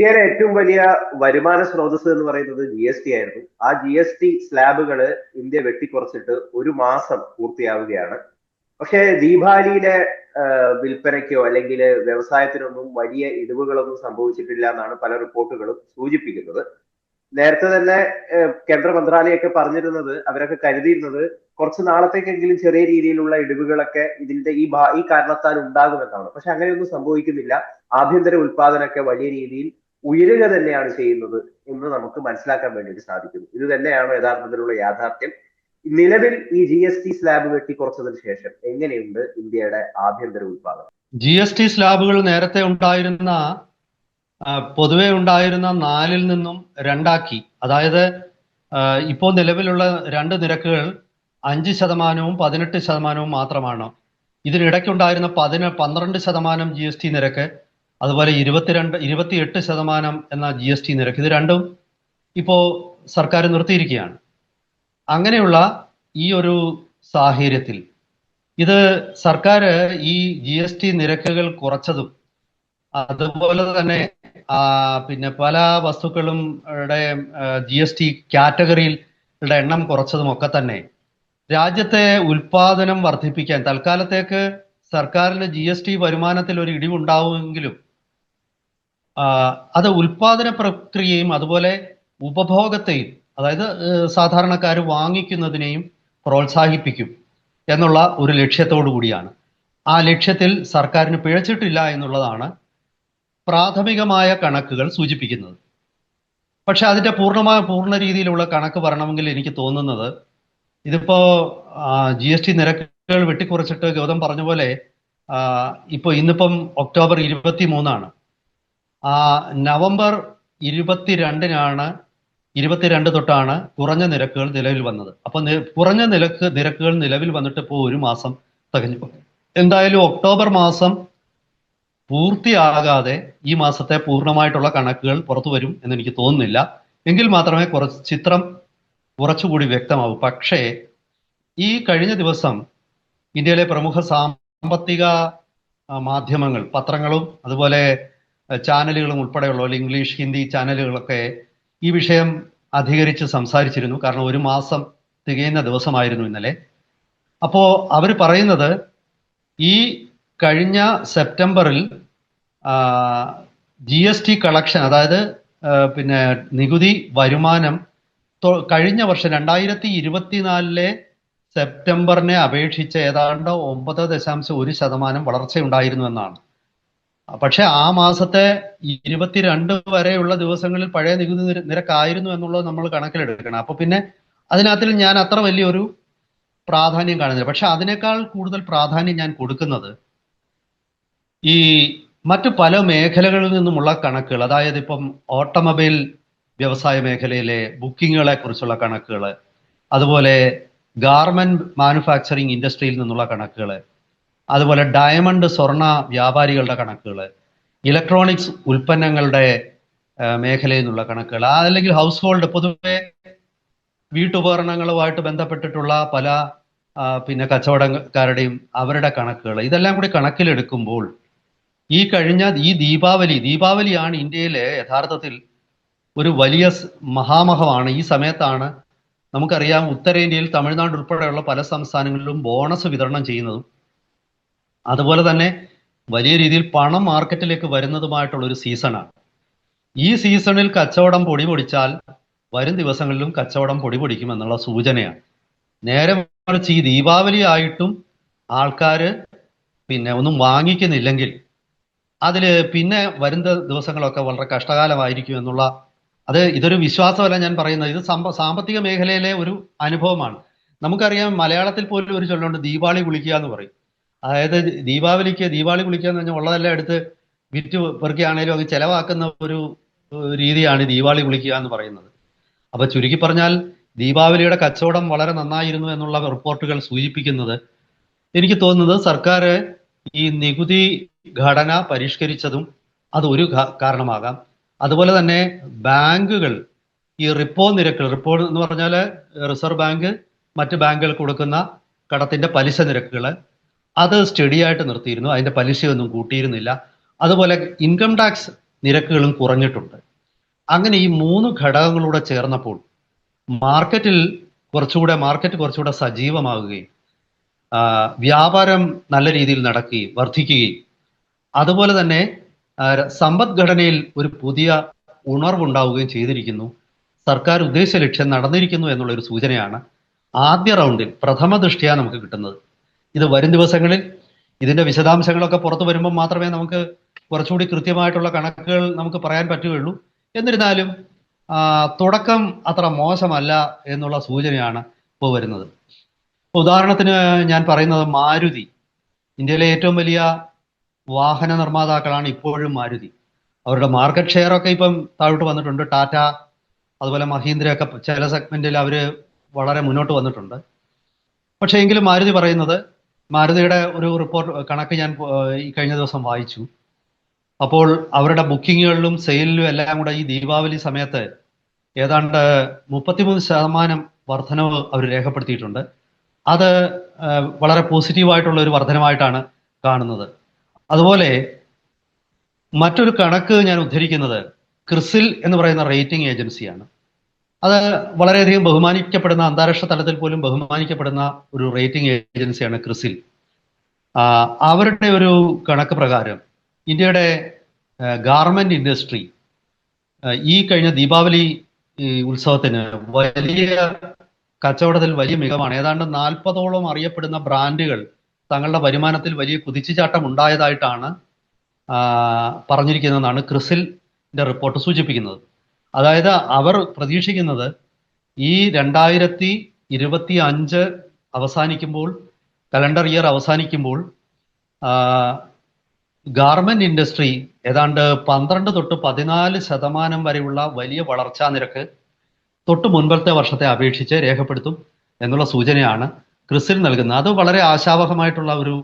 ഇന്ത്യയിലെ ഏറ്റവും വലിയ വരുമാന സ്രോതസ് എന്ന് പറയുന്നത് ജി എസ് ടി ആയിരുന്നു. ആ ജി എസ് ടി സ്ലാബുകൾ ഇന്ത്യ വെട്ടിക്കുറച്ചിട്ട് ഒരു മാസം പൂർത്തിയാവുകയാണ്. പക്ഷേ ദീപാവലിയിലെ വിൽപ്പനയ്ക്കോ അല്ലെങ്കിൽ വ്യവസായത്തിനൊന്നും വലിയ ഇടിവുകളൊന്നും സംഭവിച്ചിട്ടില്ല എന്നാണ് പല റിപ്പോർട്ടുകളും സൂചിപ്പിക്കുന്നത്. നേരത്തെ തന്നെ കേന്ദ്ര മന്ത്രാലയമൊക്കെ പറഞ്ഞിരുന്നത് അവരൊക്കെ കരുതിയിരുന്നത് കുറച്ച് നാളത്തേക്കെങ്കിലും ചെറിയ രീതിയിലുള്ള ഇടിവുകളൊക്കെ ഇതിന്റെ ഈ ഈ കാരണത്താൽ ഉണ്ടാകുമെന്നാണ്. പക്ഷെ അങ്ങനെയൊന്നും സംഭവിക്കുന്നില്ല. ആഭ്യന്തര ഉൽപാദനമൊക്കെ വലിയ രീതിയിൽ ഉയരുക തന്നെയാണ് ചെയ്യുന്നത് എന്ന് നമുക്ക് മനസ്സിലാക്കാൻ വേണ്ടിയിട്ട് സാധിക്കുന്നു. ഇത് തന്നെയാണ് യഥാർത്ഥത്തിലുള്ള യാഥാർത്ഥ്യം. നിലവിൽ ഈ ജി എസ് ടി സ്ലാബ് വെട്ടി കുറച്ചതിന് ശേഷം എങ്ങനെയുണ്ട് ഇന്ത്യയുടെ ആഭ്യന്തര ഉത്പാദനം? ജി എസ് ടി സ്ലാബുകൾ നേരത്തെ ഉണ്ടായിരുന്ന പൊതുവെ ഉണ്ടായിരുന്ന നാലിൽ നിന്നും രണ്ടാക്കി. അതായത് ഇപ്പോൾ നിലവിലുള്ള രണ്ട് നിരക്കുകൾ അഞ്ച് ശതമാനവും പതിനെട്ട് ശതമാനവും മാത്രമാണ്. ഇതിനിടയ്ക്കുണ്ടായിരുന്ന പതിന പന്ത്രണ്ട് ശതമാനം ജി എസ് ടി നിരക്ക് അതുപോലെ ഇരുപത്തിരണ്ട് ഇരുപത്തിയെട്ട് ശതമാനം എന്ന ജി എസ് ടി നിരക്ക് ഇത് രണ്ടും ഇപ്പോൾ സർക്കാർ നിർത്തിയിരിക്കുകയാണ്. അങ്ങനെയുള്ള ഈ ഒരു സാഹചര്യത്തിൽ ഇത് സർക്കാർ ഈ ജി എസ് ടി നിരക്കുകൾ കുറച്ചതും അതുപോലെ തന്നെ പിന്നെ പല വസ്തുക്കളും ജി എസ് ടി കാറ്റഗറിയിലുള്ള എണ്ണം കുറച്ചതും ഒക്കെ തന്നെ രാജ്യത്തെ ഉൽപാദനം വർദ്ധിപ്പിക്കാൻ തൽക്കാലത്തേക്ക് സർക്കാരിന് ജി എസ് ടി വരുമാനത്തിൽ ഒരു ഇടിവുണ്ടാവുമെങ്കിലും അത് ഉൽപാദന പ്രക്രിയയും അതുപോലെ ഉപഭോഗത്തെയും അതായത് സാധാരണക്കാർ വാങ്ങിക്കുന്നതിനെയും പ്രോത്സാഹിപ്പിക്കും എന്നുള്ള ഒരു ലക്ഷ്യത്തോടു കൂടിയാണ്. ആ ലക്ഷ്യത്തിൽ സർക്കാരിന് പിഴച്ചിട്ടില്ല എന്നുള്ളതാണ് പ്രാഥമികമായ കണക്കുകൾ സൂചിപ്പിക്കുന്നത്. പക്ഷെ അതിന്റെ പൂർണമായ പൂർണ രീതിയിലുള്ള കണക്ക് പറയണമെങ്കിൽ എനിക്ക് തോന്നുന്നത് ഇതിപ്പോ ജി എസ് ടി നിരക്കുകൾ വെട്ടിക്കുറച്ചിട്ട് ഗൗതം പറഞ്ഞ പോലെ ഇപ്പൊ ഇന്നിപ്പം ഒക്ടോബർ ഇരുപത്തി മൂന്നാണ് നവംബർ ഇരുപത്തിരണ്ടിനാണ് ഇരുപത്തിരണ്ട് തൊട്ടാണ് കുറഞ്ഞ നിരക്കുകൾ നിലവിൽ വന്നത്. അപ്പൊ കുറഞ്ഞ നിരക്ക് നിരക്കുകൾ നിലവിൽ വന്നിട്ട് ഇപ്പോൾ ഒരു മാസം തികഞ്ഞു. എന്തായാലും ഒക്ടോബർ മാസം പൂർത്തിയാകാതെ ഈ മാസത്തെ പൂർണമായിട്ടുള്ള കണക്കുകൾ പുറത്തു വരും എന്ന് എനിക്ക് തോന്നുന്നില്ല. എങ്കിൽ മാത്രമേ കുറച്ച് ചിത്രം കുറച്ചുകൂടി വ്യക്തമാവൂ. പക്ഷേ ഈ കഴിഞ്ഞ ദിവസം ഇന്ത്യയിലെ പ്രമുഖ സാമ്പത്തിക മാധ്യമങ്ങൾ പത്രങ്ങളും അതുപോലെ ചാനലുകളും ഉൾപ്പെടെയുള്ള അല്ലെങ്കിൽ ഇംഗ്ലീഷ് ഹിന്ദി ചാനലുകളൊക്കെ ഈ വിഷയം അധികരിച്ച് സംസാരിച്ചിരുന്നു. കാരണം ഒരു മാസം തികയുന്ന ദിവസമായിരുന്നു ഇന്നലെ. അപ്പോൾ അവർ പറയുന്നത് ഈ കഴിഞ്ഞ സെപ്റ്റംബറിൽ ജി എസ് ടി കളക്ഷൻ അതായത് പിന്നെ നികുതി വരുമാനം കഴിഞ്ഞ വർഷം രണ്ടായിരത്തി ഇരുപത്തിനാലിലെ സെപ്റ്റംബറിനെ അപേക്ഷിച്ച് ഏതാണ്ട് ഒമ്പത് ദശാംശം ഒരു ശതമാനം വളർച്ചയുണ്ടായിരുന്നു എന്നാണ്. പക്ഷെ ആ മാസത്തെ ഇരുപത്തിരണ്ട് വരെയുള്ള ദിവസങ്ങളിൽ പഴയ നികുതി നിരക്കായിരുന്നു എന്നുള്ളത് നമ്മൾ കണക്കിലെടുക്കണം. അപ്പൊ പിന്നെ അതിനകത്തിൽ ഞാൻ അത്ര വലിയൊരു പ്രാധാന്യം കാണുന്നില്ല. പക്ഷെ അതിനേക്കാൾ കൂടുതൽ പ്രാധാന്യം ഞാൻ കൊടുക്കുന്നത് ഈ മറ്റു പല മേഖലകളിൽ നിന്നുമുള്ള കണക്കുകൾ. അതായത് ഇപ്പം ഓട്ടോമൊബൈൽ വ്യവസായ മേഖലയിലെ ബുക്കിങ്ങുകളെ കുറിച്ചുള്ള കണക്കുകൾ. അതുപോലെ ഗാർമെന്റ് മാനുഫാക്ചറിങ് ഇൻഡസ്ട്രിയിൽ നിന്നുള്ള കണക്കുകൾ. അതുപോലെ ഡയമണ്ട് സ്വർണ വ്യാപാരികളുടെ കണക്കുകൾ ഇലക്ട്രോണിക്സ് ഉൽപ്പന്നങ്ങളുടെ മേഖലയിൽ നിന്നുള്ള കണക്കുകൾ അല്ലെങ്കിൽ ഹൗസ് ഹോൾഡ് പൊതുവെ വീട്ടുപകരണങ്ങളുമായിട്ട് ബന്ധപ്പെട്ടിട്ടുള്ള പല പിന്നെ കച്ചവടക്കാരുടെയും അവരുടെ കണക്കുകൾ ഇതെല്ലാം കൂടി കണക്കിലെടുക്കുമ്പോൾ ഈ കഴിഞ്ഞ ഈ ദീപാവലി ദീപാവലിയാണ് ഇന്ത്യയിലെ യഥാർത്ഥത്തിൽ ഒരു വലിയ മഹാമഹമാണ്. ഈ സമയത്താണ് നമുക്കറിയാം ഉത്തരേന്ത്യയിൽ തമിഴ്നാട് ഉൾപ്പെടെയുള്ള പല സംസ്ഥാനങ്ങളിലും ബോണസ് വിതരണം ചെയ്യുന്നതും അതുപോലെ തന്നെ വലിയ രീതിയിൽ പണം മാർക്കറ്റിലേക്ക് വരുന്നതുമായിട്ടുള്ള ഒരു സീസണാണ്. ഈ സീസണിൽ കച്ചവടം പൊടി പൊടിച്ചാൽ വരും ദിവസങ്ങളിലും കച്ചവടം പൊടി പൊടിക്കും എന്നുള്ള സൂചനയാണ്. നേരെ മറിച്ച് ഈ ദീപാവലി ആയിട്ടും ആൾക്കാർ പിന്നെ ഒന്നും വാങ്ങിക്കുന്നില്ലെങ്കിൽ അതിൽ പിന്നെ വരുന്ന ദിവസങ്ങളൊക്കെ വളരെ കഷ്ടകാലമായിരിക്കും എന്നുള്ള അത് ഇതൊരു വിശ്വാസമല്ല ഞാൻ പറയുന്നത്. ഇത് സാമ്പത്തിക മേഖലയിലെ ഒരു അനുഭവമാണ്. നമുക്കറിയാം മലയാളത്തിൽ പോലും ഒരു ചൊല്ലുണ്ട് ദീപാവലി കുളിക്കുക എന്ന് പറയും. അതായത് ദീപാവലിക്ക് ദീപാവലി കുളിക്കുക എന്ന് പറഞ്ഞാൽ ഉള്ളതെല്ലാം എടുത്ത് വിറ്റ് പെറുക്കിയാണേലും അത് ചെലവാക്കുന്ന ഒരു രീതിയാണ് ദീപാവലി കുളിക്കുക എന്ന് പറയുന്നത്. അപ്പൊ ചുരുക്കി പറഞ്ഞാൽ ദീപാവലിയുടെ കച്ചവടം വളരെ നന്നായിരുന്നു എന്നുള്ള റിപ്പോർട്ടുകൾ സൂചിപ്പിക്കുന്നത്. എനിക്ക് തോന്നുന്നത് സർക്കാർ ഈ നികുതി ഘടന പരിഷ്കരിച്ചതും അതൊരു കാരണമാകാം. അതുപോലെ തന്നെ ബാങ്കുകൾ ഈ റിപ്പോ നിരക്കുകൾ റിപ്പോ എന്ന് പറഞ്ഞാൽ റിസർവ് ബാങ്ക് മറ്റ് ബാങ്കുകൾ കൊടുക്കുന്ന കടത്തിന്റെ പലിശ നിരക്കുകൾ അത് സ്റ്റഡി ആയിട്ട് നിർത്തിയിരുന്നു. അതിന്റെ പലിശയൊന്നും കൂട്ടിയിരുന്നില്ല. അതുപോലെ ഇൻകം ടാക്സ് നിരക്കുകളും കുറഞ്ഞിട്ടുണ്ട്. അങ്ങനെ ഈ മൂന്ന് ഘടകങ്ങളൂടെ ചേർന്നപ്പോൾ മാർക്കറ്റിൽ കുറച്ചുകൂടെ മാർക്കറ്റ് കുറച്ചുകൂടെ സജീവമാകുകയും വ്യാപാരം നല്ല രീതിയിൽ നടക്കുകയും വർദ്ധിക്കുകയും. അതുപോലെ തന്നെ സമ്പദ്ഘടനയിൽ ഒരു പുതിയ ഉണർവുണ്ടാവുകയും ചെയ്തിരിക്കുന്നു. സർക്കാർ ഉദ്ദേശ ലക്ഷ്യം നടന്നിരിക്കുന്നു എന്നുള്ളൊരു സൂചനയാണ് ആദ്യ റൗണ്ടിൽ പ്രഥമ ദൃഷ്ടിയാണ് നമുക്ക് കിട്ടുന്നത്. ഇത് വരും ദിവസങ്ങളിൽ ഇതിന്റെ വിശദാംശങ്ങളൊക്കെ പുറത്തു വരുമ്പോൾ മാത്രമേ നമുക്ക് കുറച്ചുകൂടി കൃത്യമായിട്ടുള്ള കണക്കുകൾ നമുക്ക് പറയാൻ പറ്റുകയുള്ളൂ. എന്നിരുന്നാലും തുടക്കം അത്ര മോശമല്ല എന്നുള്ള സൂചനയാണ് ഇപ്പോൾ വരുന്നത്. ഉദാഹരണത്തിന് ഞാൻ പറയുന്നത് മാരുതി. ഇന്ത്യയിലെ ഏറ്റവും വലിയ വാഹന നിർമ്മാതാക്കളാണ് ഇപ്പോഴും മാരുതി. അവരുടെ മാർക്കറ്റ് ഷെയർ ഒക്കെ ഇപ്പം താഴോട്ട് വന്നിട്ടുണ്ട്. ടാറ്റ അതുപോലെ മഹീന്ദ്രയൊക്കെ ചില സെഗ്മെന്റിൽ അവർ വളരെ മുന്നോട്ട് വന്നിട്ടുണ്ട്. പക്ഷേ എങ്കിലും മാരുതി പറയുന്നത് മാരുതിയുടെ ഒരു റിപ്പോർട്ട് കണക്ക് ഞാൻ ഈ കഴിഞ്ഞ ദിവസം വായിച്ചു. അപ്പോൾ അവരുടെ ബുക്കിങ്ങുകളിലും സെയിലിലും എല്ലാം കൂടെ ഈ ദീപാവലി സമയത്ത് ഏതാണ്ട് മുപ്പത്തിമൂന്ന് ശതമാനം വർധനവ് അവർ രേഖപ്പെടുത്തിയിട്ടുണ്ട്. അത് വളരെ പോസിറ്റീവായിട്ടുള്ള ഒരു വർധനമായിട്ടാണ് കാണുന്നത്. അതുപോലെ മറ്റൊരു കണക്ക് ഞാൻ ഉദ്ധരിക്കുന്നത് ക്രിസിൽ എന്ന് പറയുന്ന റേറ്റിംഗ് ഏജൻസിയാണ്. അത് വളരെയധികം ബഹുമാനിക്കപ്പെടുന്ന അന്താരാഷ്ട്ര തലത്തിൽ പോലും ബഹുമാനിക്കപ്പെടുന്ന ഒരു റേറ്റിംഗ് ഏജൻസിയാണ് ക്രിസിൽ. അവരുടെ ഒരു കണക്ക് പ്രകാരം ഇന്ത്യയുടെ ഗാർമെന്റ് ഇൻഡസ്ട്രി ഈ കഴിഞ്ഞ ദീപാവലി ഉത്സവത്തിന് വലിയ കച്ചവടത്തിൽ വലിയ മികവാണ്. ഏതാണ്ട് നാൽപ്പതോളം അറിയപ്പെടുന്ന ബ്രാൻഡുകൾ തങ്ങളുടെ വരുമാനത്തിൽ വലിയ കുതിച്ചുചാട്ടം ഉണ്ടായതായിട്ടാണ് പറഞ്ഞിരിക്കുന്നതെന്നാണ് ക്രിസിലിന്റെ റിപ്പോർട്ട് സൂചിപ്പിക്കുന്നത്. അതായത് അവർ പ്രതീക്ഷിക്കുന്നത് ഈ രണ്ടായിരത്തി ഇരുപത്തി അഞ്ച് അവസാനിക്കുമ്പോൾ കലണ്ടർ ഇയർ അവസാനിക്കുമ്പോൾ ഗാർമെന്റ് ഇൻഡസ്ട്രി ഏതാണ്ട് പന്ത്രണ്ട് തൊട്ട് പതിനാല് ശതമാനം വരെയുള്ള വലിയ വളർച്ചാ നിരക്ക് തൊട്ട് മുൻപത്തെ വർഷത്തെ അപേക്ഷിച്ച് രേഖപ്പെടുത്തും എന്നുള്ള സൂചനയാണ് ക്രിസിൽ നൽകുന്നത്. അത് വളരെ ആശാവഹമായിട്ടുള്ള ഒരു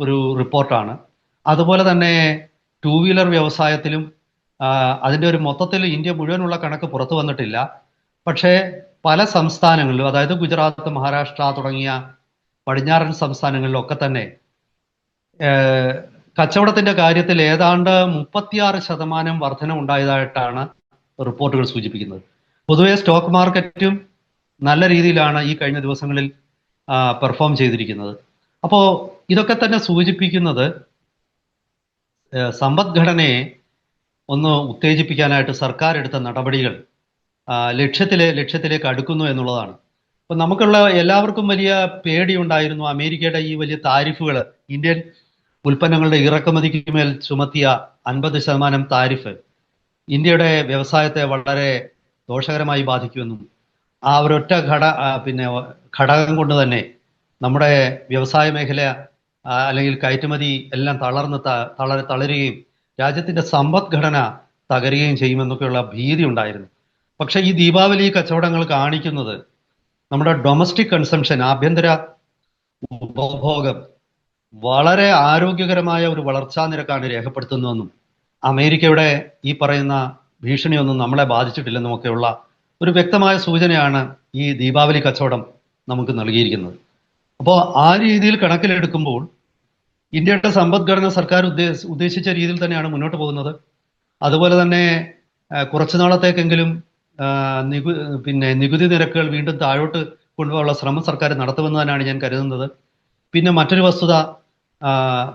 ഒരു റിപ്പോർട്ടാണ്. അതുപോലെ തന്നെ ടൂ വീലർ വ്യവസായത്തിലും ആ, അതിന്റെ ഒരു മൊത്തത്തിൽ ഇന്ത്യ മുഴുവനുള്ള കണക്ക് പുറത്തു വന്നിട്ടില്ല. പക്ഷേ പല സംസ്ഥാനങ്ങളിലും അതായത് ഗുജറാത്ത് മഹാരാഷ്ട്ര തുടങ്ങിയ പടിഞ്ഞാറൻ സംസ്ഥാനങ്ങളിലൊക്കെ തന്നെ കച്ചവടത്തിന്റെ കാര്യത്തിൽ ഏതാണ്ട് മുപ്പത്തിയാറ് ശതമാനം വർധന ഉണ്ടായതായിട്ടാണ് റിപ്പോർട്ടുകൾ സൂചിപ്പിക്കുന്നത്. പൊതുവെ സ്റ്റോക്ക് മാർക്കറ്റും നല്ല രീതിയിലാണ് ഈ കഴിഞ്ഞ ദിവസങ്ങളിൽ പെർഫോം ചെയ്തിരിക്കുന്നത്. അപ്പോൾ ഇതൊക്കെ തന്നെ സൂചിപ്പിക്കുന്നത് സമ്പദ്ഘടനയെ ഒന്ന് ഉത്തേജിപ്പിക്കാനായിട്ട് സർക്കാർ എടുത്ത നടപടികൾ ലക്ഷ്യത്തിലെ ലക്ഷ്യത്തിലേക്ക് അടുക്കുന്നു എന്നുള്ളതാണ്. അപ്പൊ നമുക്കുള്ള എല്ലാവർക്കും വലിയ പേടിയുണ്ടായിരുന്നു. അമേരിക്കയുടെ ഈ വലിയ താരിഫുകൾ ഇന്ത്യൻ ഉൽപ്പന്നങ്ങളുടെ ഇറക്കുമതിക്ക് മേൽ ചുമത്തിയ അൻപത് ശതമാനം താരിഫ് ഇന്ത്യയുടെ വ്യവസായത്തെ വളരെ ദോഷകരമായി ബാധിക്കുമെന്നും ആ ഒരൊറ്റ ഘട പിന്നെ ഘടകം കൊണ്ട് തന്നെ നമ്മുടെ വ്യവസായ മേഖല അല്ലെങ്കിൽ കയറ്റുമതി എല്ലാം തളർന്ന് തളരുകയും രാജ്യത്തിന്റെ സമ്പദ്ഘടന തകരുകയും ചെയ്യുമെന്നൊക്കെയുള്ള ഭീതി ഉണ്ടായിരുന്നു. പക്ഷെ ഈ ദീപാവലി കച്ചവടങ്ങൾ കാണിക്കുന്നത് നമ്മുടെ ഡൊമസ്റ്റിക് കൺസംഷൻ ആഭ്യന്തര ഉപഭോഗം വളരെ ആരോഗ്യകരമായ ഒരു വളർച്ചാ നിരക്കാണ് രേഖപ്പെടുത്തുന്നതെന്നും അമേരിക്കയുടെ ഈ പറയുന്ന ഭീഷണിയൊന്നും നമ്മളെ ബാധിച്ചിട്ടില്ലെന്നും ഒക്കെയുള്ള ഒരു വ്യക്തമായ സൂചനയാണ് ഈ ദീപാവലി കച്ചവടം നമുക്ക് നൽകിയിരിക്കുന്നത്. അപ്പോൾ ആ രീതിയിൽ കണക്കിലെടുക്കുമ്പോൾ ഇന്ത്യയുടെ സമ്പദ്ഘടന സർക്കാർ ഉദ്ദേശ ഉദ്ദേശിച്ച രീതിയിൽ തന്നെയാണ് മുന്നോട്ട് പോകുന്നത്. അതുപോലെ തന്നെ കുറച്ചു നാളത്തേക്കെങ്കിലും നികു പിന്നെ നികുതി നിരക്കുകൾ വീണ്ടും താഴോട്ട് കൊണ്ടുപോകാനുള്ള ശ്രമം സർക്കാർ നടത്തുമെന്ന് തന്നെയാണ് ഞാൻ കരുതുന്നത്. പിന്നെ മറ്റൊരു വസ്തുത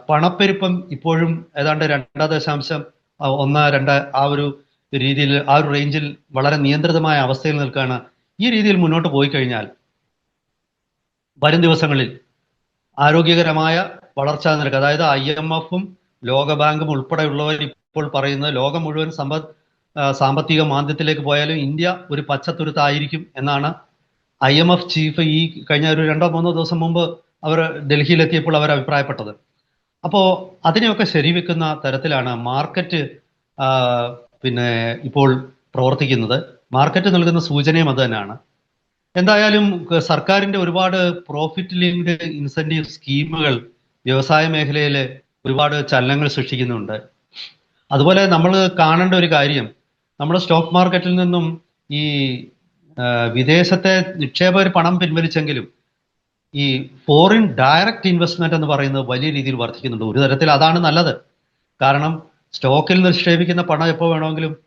പണപ്പെരുപ്പം ഇപ്പോഴും ഏതാണ്ട് രണ്ടാം ദശാംശം ഒന്ന് രണ്ട് ആ ഒരു രീതിയിൽ ആ ഒരു റേഞ്ചിൽ വളരെ നിയന്ത്രിതമായ അവസ്ഥയിൽ നിൽക്കുകയാണ്. ഈ രീതിയിൽ മുന്നോട്ട് പോയി കഴിഞ്ഞാൽ വരും ദിവസങ്ങളിൽ ആരോഗ്യകരമായ വളർച്ചാ നിരക്ക്. അതായത് ഐ എം എഫും ലോകബാങ്കും ഉൾപ്പെടെയുള്ളവർ ഇപ്പോൾ പറയുന്നത് ലോകം മുഴുവൻ സമ്പദ് സാമ്പത്തിക മാന്ദ്യത്തിലേക്ക് പോയാലും ഇന്ത്യ ഒരു പച്ചത്തുരുത്തായിരിക്കും എന്നാണ് ഐ എം എഫ് ചീഫ് ഈ കഴിഞ്ഞ ഒരു രണ്ടോ മൂന്നോ ദിവസം മുമ്പ് അവർ ഡൽഹിയിലെത്തിയപ്പോൾ അവർ അഭിപ്രായപ്പെട്ടത്. അപ്പോൾ അതിനെയൊക്കെ ശരിവെക്കുന്ന തരത്തിലാണ് മാർക്കറ്റ് പിന്നെ ഇപ്പോൾ പ്രവർത്തിക്കുന്നത്. മാർക്കറ്റ് നൽകുന്ന സൂചനയും അത് തന്നെയാണ്. എന്തായാലും സർക്കാരിന്റെ ഒരുപാട് പ്രോഫിറ്റ് ലിങ്ക്ഡ് ഇൻസെന്റീവ് സ്കീമുകൾ വ്യവസായ മേഖലയിൽ ഒരുപാട് ചലനങ്ങൾ സൃഷ്ടിക്കുന്നുണ്ട്. അതുപോലെ നമ്മൾ കാണേണ്ട ഒരു കാര്യം നമ്മുടെ സ്റ്റോക്ക് മാർക്കറ്റിൽ നിന്നും ഈ വിദേശത്തെ നിക്ഷേപകർ പണം പിൻവലിച്ചെങ്കിലും ഈ ഫോറിൻ ഡയറക്റ്റ് ഇൻവെസ്റ്റ്മെന്റ് എന്ന് പറയുന്നത് വലിയ രീതിയിൽ വർദ്ധിക്കുന്നുണ്ട്. ഒരു തരത്തിൽ അതാണ് നല്ലത്. കാരണം സ്റ്റോക്കിൽ നിക്ഷേപിക്കുന്ന പണം എപ്പോൾ വേണമെങ്കിലും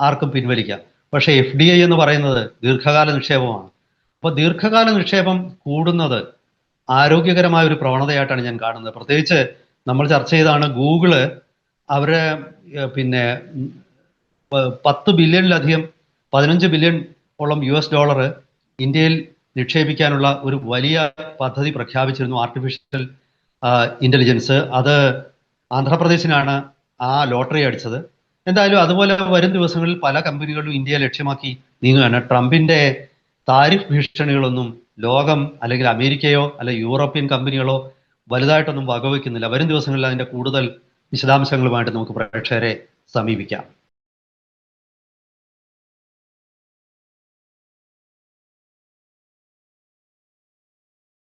ആർക്കും പിൻവലിക്കാം. പക്ഷേ എഫ് ഡി ഐ എന്ന് പറയുന്നത് ദീർഘകാല നിക്ഷേപമാണ്. അപ്പോൾ ദീർഘകാല നിക്ഷേപം കൂടുന്നത് ആരോഗ്യകരമായ ഒരു പ്രവണതയായിട്ടാണ് ഞാൻ കാണുന്നത്. പ്രത്യേകിച്ച് നമ്മൾ ചർച്ച ചെയ്താണ് ഗൂഗിൾ അവരെ പിന്നെ പത്ത് ബില്യണിലധികം പതിനഞ്ച് ബില്യൺ ഓളം യു എസ് ഡോളർ ഇന്ത്യയിൽ നിക്ഷേപിക്കാനുള്ള ഒരു വലിയ പദ്ധതി പ്രഖ്യാപിച്ചിരുന്നു ആർട്ടിഫിഷ്യൽ ഇന്റലിജൻസ് അത് ആന്ധ്രാപ്രദേശിനാണ് ആ ലോട്ടറി അടിച്ചത്. എന്തായാലും അതുപോലെ വരും ദിവസങ്ങളിൽ പല കമ്പനികളും ഇന്ത്യയെ ലക്ഷ്യമാക്കി നീങ്ങുകയാണ്. ട്രംപിന്റെ താരിഫ് ഭീഷണികളൊന്നും ലോകം അല്ലെങ്കിൽ അമേരിക്കയോ അല്ലെ യൂറോപ്യൻ കമ്പനികളോ വലുതായിട്ടൊന്നും വകവയ്ക്കുന്നില്ല. വരും ദിവസങ്ങളിൽ അതിന്റെ കൂടുതൽ വിശദാംശങ്ങളുമായിട്ട് നമുക്ക് പ്രേക്ഷകരെ സമീപിക്കാം.